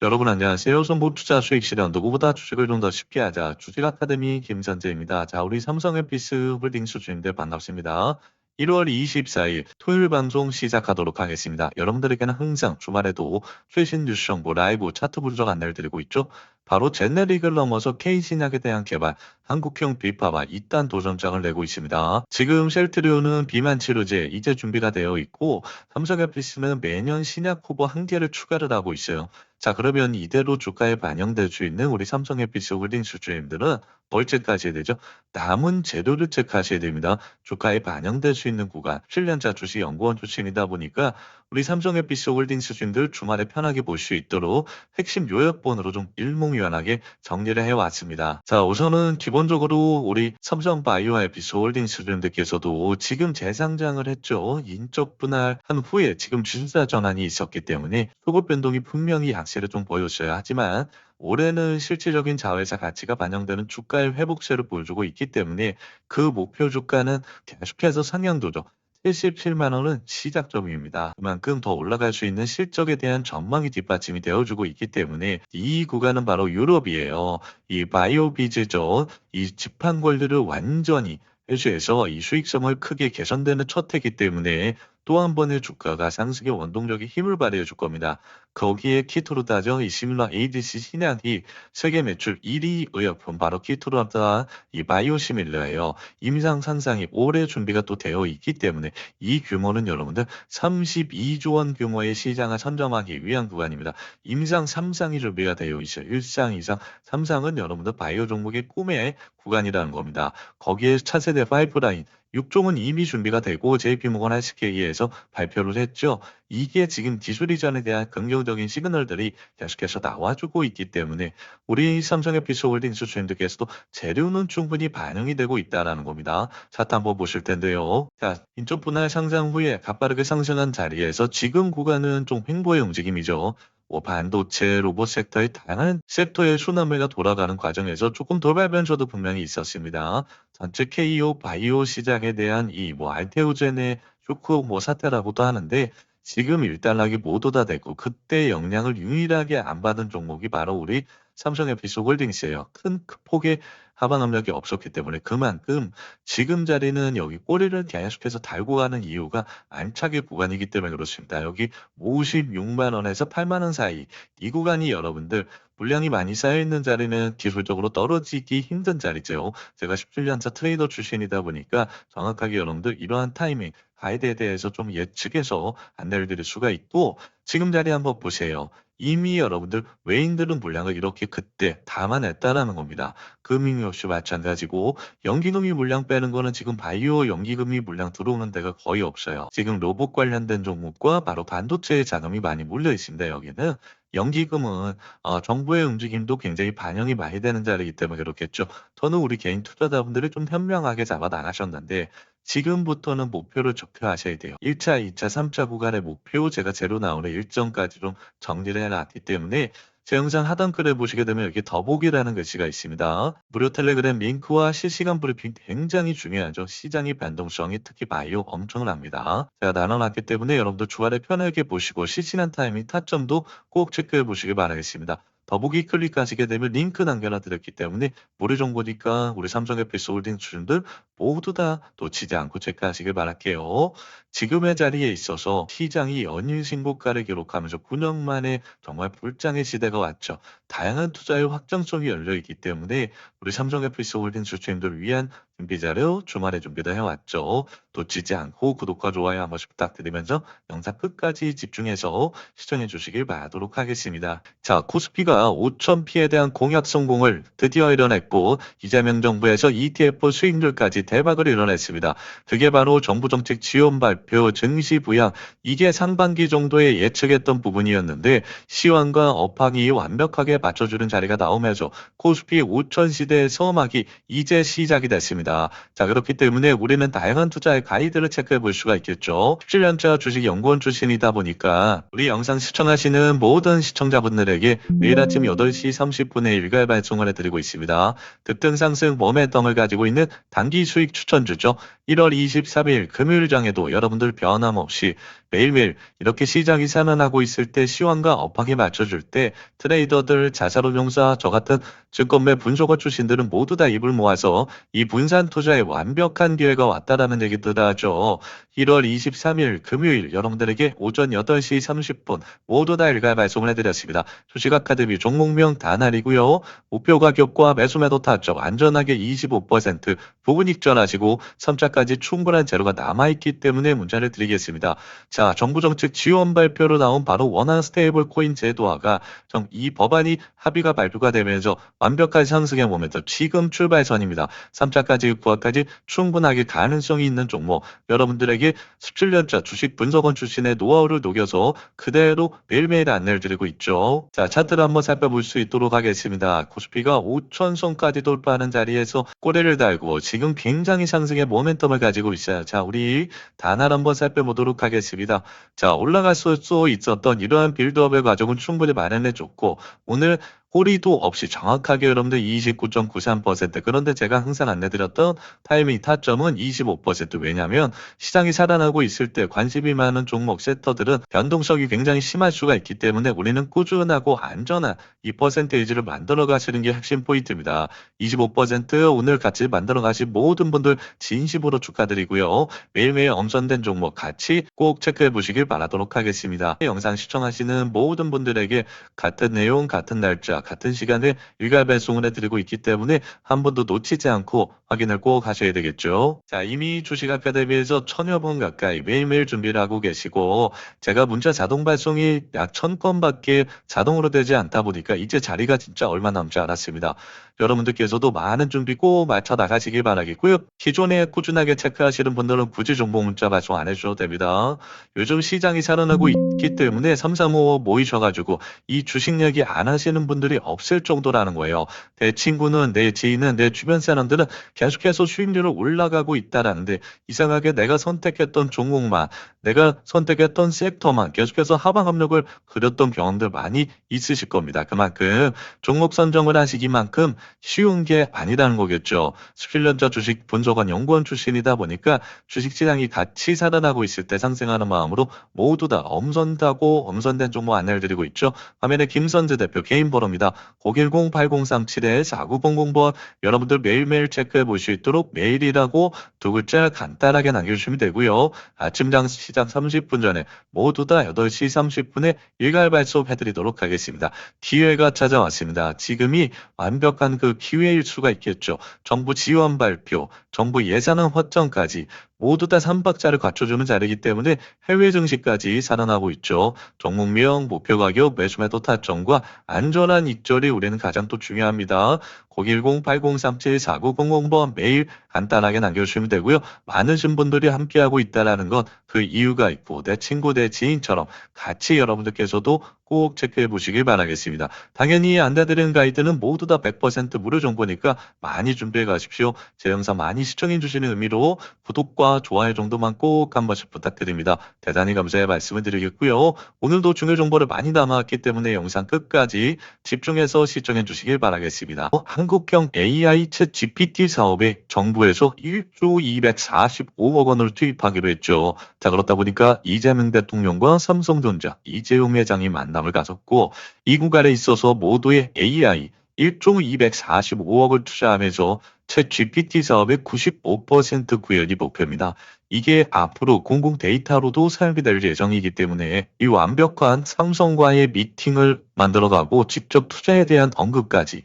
여러분 안녕하세요. 선보 투자 수익 실현 누구보다 주식을 좀 더 쉽게 하자. 주식 아카데미 김선재입니다. 자, 우리 삼성 에피스 홀딩스 주님들 반갑습니다. 1월 24일 토요일 방송 시작하도록 하겠습니다. 여러분들에게는 항상 주말에도 최신 뉴스 정보 라이브 차트 분석 안내를 드리고 있죠. 바로 제네릭을 넘어서 K신약에 대한 개발, 한국형 비파와 2단 도전장을 내고 있습니다. 지금 셀트리온은 비만 치료제 이제 준비가 되어 있고 삼성 에피스는 매년 신약 후보 한 개를 추가를 하고 있어요. 자, 그러면 이대로 주가에 반영될 수 있는 우리 삼성 에피스 홀딩스 주주님들은 뭘 체크하셔야 되죠? 남은 재료를 체크하셔야 됩니다. 주가에 반영될 수 있는 구간, 7년차 주식 연구원 출신이다 보니까 우리 삼성 에피스 홀딩스 주주님들 주말에 편하게 볼 수 있도록 핵심 요약본으로 좀 일목요연하게 정리를 해왔습니다. 자, 우선은 기본적으로 우리 삼성 바이오 에피스 홀딩스 주주님들께서도 지금 재상장을 했죠. 인적 분할한 후에 지금 주주자 전환이 있었기 때문에 소급 변동이 분명히 약세를 좀 보였어요. 하지만 올해는 실질적인 자회사 가치가 반영되는 주가의 회복세를 보여주고 있기 때문에 그 목표 주가는 계속해서 상향도죠. 77만 원은 시작점입니다. 그만큼 더 올라갈 수 있는 실적에 대한 전망이 뒷받침이 되어주고 있기 때문에 이 구간은 바로 유럽이에요. 이 바이오비즈죠. 이 지판 권리를 완전히 해주해서 이 수익성을 크게 개선되는 첫 해기 때문에 또 한 번의 주가가 상승의 원동력의 힘을 발휘해 줄 겁니다. 거기에 키토로 따져 이 시밀라 ADC 신약이 세계 매출 1위 의약품 바로 키토로다 이 바이오시밀러예요. 임상 상상이 올해 준비가 또 되어 있기 때문에 이 규모는 여러분들 32조 원 규모의 시장을 선점하기 위한 구간입니다. 임상 3상이 준비가 되어 있어요. 1상, 2상, 3상은 여러분들 바이오 종목의 꿈의 구간이라는 겁니다. 거기에 차세대 파이프라인 6종은 이미 준비가 되고 JP모건 헬스케이에서 발표를 했죠. 이게 지금 기술 이전에 대한 긍정적인 시그널들이 계속해서 나와주고 있기 때문에 우리 삼성의 피스홀딩스 주인들께서도 재료는 충분히 반영이 되고 있다라는 겁니다. 차트 한번 보실 텐데요. 자, 인적 분할 상장 후에 가파르게 상승한 자리에서 지금 구간은 좀 횡보의 움직임이죠. 뭐 반도체, 로봇 섹터의 다양한 섹터의 순환매가 돌아가는 과정에서 조금 돌발 변수도 분명히 있었습니다. 전체 KO 바이오 시장에 대한 이 뭐 알테오젠의 쇼크 뭐 사태라고도 하는데 지금 일단락이 모두 다 됐고 그때 영향을 유일하게 안 받은 종목이 바로 우리 삼성 에피소 홀딩스예요. 큰 폭의 하방 압력이 없었기 때문에 그만큼 지금 자리는 여기 꼬리를 계속해서 달고 가는 이유가 안착의 구간이기 때문에 그렇습니다. 여기 56만 원에서 8만 원 사이 이 구간이 여러분들 물량이 많이 쌓여 있는 자리는 기술적으로 떨어지기 힘든 자리죠. 제가 17년차 트레이더 출신이다 보니까 정확하게 여러분들 이러한 타이밍 가이드에 대해서 좀 예측해서 안내를 드릴 수가 있고 지금 자리 한번 보세요. 이미 여러분들 외인들은 물량을 이렇게 그때 담아냈다라는 겁니다. 금융 역시 마찬가지고 연기금이 물량 빼는 거는 지금 바이오 연기금이 물량 들어오는 데가 거의 없어요. 지금 로봇 관련된 종목과 바로 반도체의 자금이 많이 몰려 있습니다. 여기는 연기금은 어, 정부의 움직임도 굉장히 반영이 많이 되는 자리이기 때문에 그렇겠죠. 저는 우리 개인 투자자분들이 좀 현명하게 잡아 나가셨는데 지금부터는 목표를 좁혀하셔야 돼요. 1차, 2차, 3차 구간의 목표 제가 제로 나오는 일정까지 좀 정리를 해놨기 때문에 제 영상 하단 글에 보시게 되면 여기 더보기라는 글씨가 있습니다. 무료 텔레그램 링크와 실시간 브리핑 굉장히 중요하죠. 시장의 변동성이 특히 바이오 엄청납니다. 제가 나눠놨기 때문에 여러분들 주말에 편하게 보시고 실시간 타이밍 타점도 꼭 체크해 보시길 바라겠습니다. 더보기 클릭하시게 되면 링크 남겨놔 드렸기 때문에 무료 정보니까 우리 삼성 에피스 홀딩 주주들 모두 다 놓치지 않고 체크하시길 바랄게요. 지금의 자리에 있어서 시장이 연일 신고가를 기록하면서 9년 만에 정말 불장의 시대가 왔죠. 다양한 투자의 확장성이 열려 있기 때문에 우리 삼성 에피스 홀딩 주주님들을 위한 준비 자료 주말에 준비도 해왔죠. 놓치지 않고 구독과 좋아요 한 번씩 부탁드리면서 영상 끝까지 집중해서 시청해 주시길 바라도록 하겠습니다. 자, 코스피가 5,000피에 대한 공약 성공을 드디어 이뤄냈고 이재명 정부에서 ETF 수익률까지 대박을 이뤄냈습니다. 그게 바로 정부 정책 지원 발표, 증시 부양 이게 상반기 정도에 예측했던 부분이었는데 시황과 업황이 완벽하게 맞춰주는 자리가 나오면서 코스피 5천 시대의 서막이 이제 시작이 됐습니다. 자 그렇기 때문에 우리는 다양한 투자의 가이드를 체크해 볼 수가 있겠죠. 17년차 주식 연구원 출신이다 보니까 우리 영상 시청하시는 모든 시청자분들에게 매일 아침 8시 30분에 일괄 발송을 해드리고 있습니다. 급등 상승 모멘텀을 가지고 있는 단기 수익 추천주죠. 1월 23일 금요일장에도 여러분들 변함없이 매일매일 이렇게 시장이 살아나고 있을 때 시황과 업황에 맞춰줄 때 트레이더들, 자산운용사, 저 같은 증권매 분석가 출신들은 모두 다 입을 모아서 이 분산 투자에 완벽한 기회가 왔다라는 얘기들 하죠. 1월 23일 금요일 여러분들에게 오전 8시 30분 모두 다 일괄 발송을 해드렸습니다. 주식 아카데미 종목명 단알이고요. 목표 가격과 매수 매도 타점 안전하게 25% 부분 익전하시고 3차까지 충분한 재료가 남아있기 때문에 문자를 드리겠습니다. 자, 정부 정책 지원 발표로 나온 바로 원화 스테이블 코인 제도화가 정- 이 법안이 합의가 발표가 되면서 완벽한 상승의 모멘텀 지금 출발선입니다. 3차까지 9화까지 충분하게 가능성이 있는 종목 여러분들에게 17년차 주식 분석원 출신의 노하우를 녹여서 그대로 매일매일 안내를 드리고 있죠. 자, 차트를 한번 살펴볼 수 있도록 하겠습니다. 코스피가 5천선까지 돌파하는 자리에서 꼬리를 달고 지금 굉장히 상승의 모멘텀을 가지고 있어요. 자, 우리 단알 한번 살펴보도록 하겠습니다. 자, 올라갈 수 있었던 이러한 빌드업의 과정은 충분히 마련해줬고 오늘 꼬리도 없이 정확하게 여러분들 29.93% 그런데 제가 항상 안내드렸던 타이밍 타점은 25% 왜냐하면 시장이 살아나고 있을 때 관심이 많은 종목 섹터들은 변동성이 굉장히 심할 수가 있기 때문에 우리는 꾸준하고 안전한 이 퍼센테이지를 만들어 가시는 게 핵심 포인트입니다. 25% 오늘 같이 만들어 가신 모든 분들 진심으로 축하드리고요. 매일매일 엄선된 종목 같이 꼭 체크해 보시길 바라도록 하겠습니다. 영상 시청하시는 모든 분들에게 같은 내용, 같은 날짜, 같은 시간에 일괄 배송을 해드리고 있기 때문에 한 번도 놓치지 않고 확인을 꼭 하셔야 되겠죠. 자, 이미 주식 아카데미에서 천여 번 가까이 매일매일 준비를 하고 계시고 제가 문자 자동 발송이 약 천 건밖에 자동으로 되지 않다 보니까 이제 자리가 진짜 얼마 남지 않았습니다. 여러분들께서도 많은 준비 꼭 맞춰 나가시길 바라겠고요. 기존에 꾸준하게 체크하시는 분들은 굳이 정보 문자 발송 안 해주셔도 됩니다. 요즘 시장이 살아나고 있기 때문에 335 모이셔가지고 이 주식 얘기 안 하시는 분들 이 없을 정도라는 거예요. 내 친구는 내 지인은 내 주변 사람들은 계속해서 수익률을 올라가고 있다라는데 이상하게 내가 선택했던 종목만 내가 선택했던 섹터만 계속해서 하방 압력을 그렸던 경험들 많이 있으실 겁니다. 그만큼 종목 선정을 하시기만큼 쉬운 게 아니라는 거겠죠. 17년차 주식 분석원 연구원 출신이다 보니까 주식시장이 같이 살아나고 있을 때 상승하는 마음으로 모두 다 엄선하고 엄선된 종목 안내를 드리고 있죠. 화면에 김선재 대표 개인 번 호입니다. 010-8037-4900번 여러분들 매일매일 체크해 볼 수 있도록 메일이라고 두 글자 간단하게 남겨주시면 되고요. 아침 장 시작 30분 전에 모두 다 8시 30분에 일괄 발송해드리도록 하겠습니다. 기회가 찾아왔습니다. 지금이 완벽한 그 기회일 수가 있겠죠. 정부 지원 발표, 정부 예산안 확정까지 모두 다 3박자를 갖춰주는 자리이기 때문에 해외 증시까지 살아나고 있죠. 종목명, 목표 가격, 매수 매도 타점과 안전한 입절이 우리는 가장 또 중요합니다. 010-8037-4900번 매일 간단하게 남겨주시면 되고요. 많으신 분들이 함께하고 있다는 건 그 이유가 있고 내 친구, 내 지인처럼 같이 여러분들께서도 꼭 체크해 보시길 바라겠습니다. 당연히 안다드리는 가이드는 모두 다 100% 무료 정보니까 많이 준비해 가십시오. 제 영상 많이 시청해 주시는 의미로 구독과 좋아요 정도만 꼭 한 번씩 부탁드립니다. 대단히 감사의 말씀을 드리겠고요. 오늘도 중요 정보를 많이 담아왔기 때문에 영상 끝까지 집중해서 시청해 주시길 바라겠습니다. 어, 한국형 AI 챗 GPT 사업에 정부에서 1조 245억 원을 투입하기로 했죠. 자 그렇다 보니까 이재명 대통령과 삼성전자 이재용 회장이 만남을 가졌고 이 구간에 있어서 모두의 AI 1조 245억을 투자하면서 챗 GPT 사업의 95% 구현이 목표입니다. 이게 앞으로 공공 데이터로도 사용이 될 예정이기 때문에 이 완벽한 삼성과의 미팅을 만들어가고 직접 투자에 대한 언급까지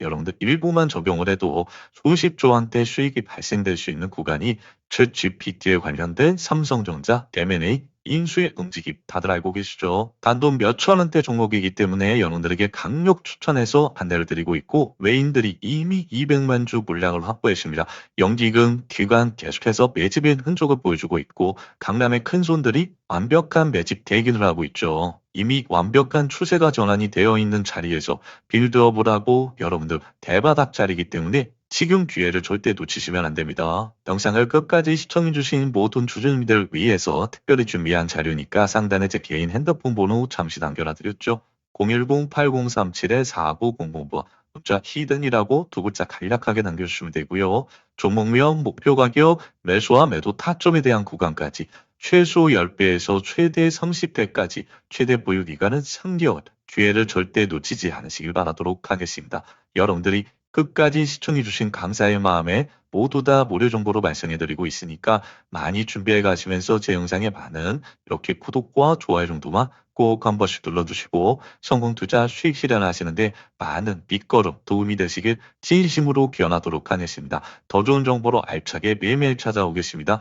여러분들 일부만 적용을 해도 수십조 원대 수익이 발생될 수 있는 구간이 챗 GPT에 관련된 삼성전자 M&A 인수의 움직임 다들 알고 계시죠? 단돈 몇천 원대 종목이기 때문에 여러분들에게 강력 추천해서 안내를 드리고 있고 외인들이 이미 200만 주 물량을 확보했습니다. 영기금, 기관 계속해서 매집의 흔적을 보여주고 있고 강남의 큰 손들이 완벽한 매집 대기를 하고 있죠. 이미 완벽한 추세가 전환이 되어 있는 자리에서 빌드업을 하고 여러분들 대바닥 자리이기 때문에 지금 기회를 절대 놓치시면 안 됩니다. 영상을 끝까지 시청해주신 모든 주주님들 위해서 특별히 준비한 자료니까 상단에 제 개인 핸드폰 번호 잠시 남겨놔드렸죠. 010-8037-4900번 문자 히든이라고 두 글자 간략하게 남겨주시면 되고요. 종목명, 목표 가격, 매수와 매도 타점에 대한 구간까지 최소 10배에서 최대 30배까지 최대 보유 기간은 3개월. 기회를 절대 놓치지 않으시길 바라도록 하겠습니다. 여러분들이 끝까지 시청해주신 감사의 마음에 모두 다 무료 정보로 발송해드리고 있으니까 많이 준비해 가시면서 제 영상에 많은 이렇게 구독과 좋아요 정도만 꼭 한 번씩 눌러주시고 성공 투자 수익 실현하시는데 많은 밑거름 도움이 되시길 진심으로 기원하도록 하겠습니다. 더 좋은 정보로 알차게 매일매일 찾아오겠습니다.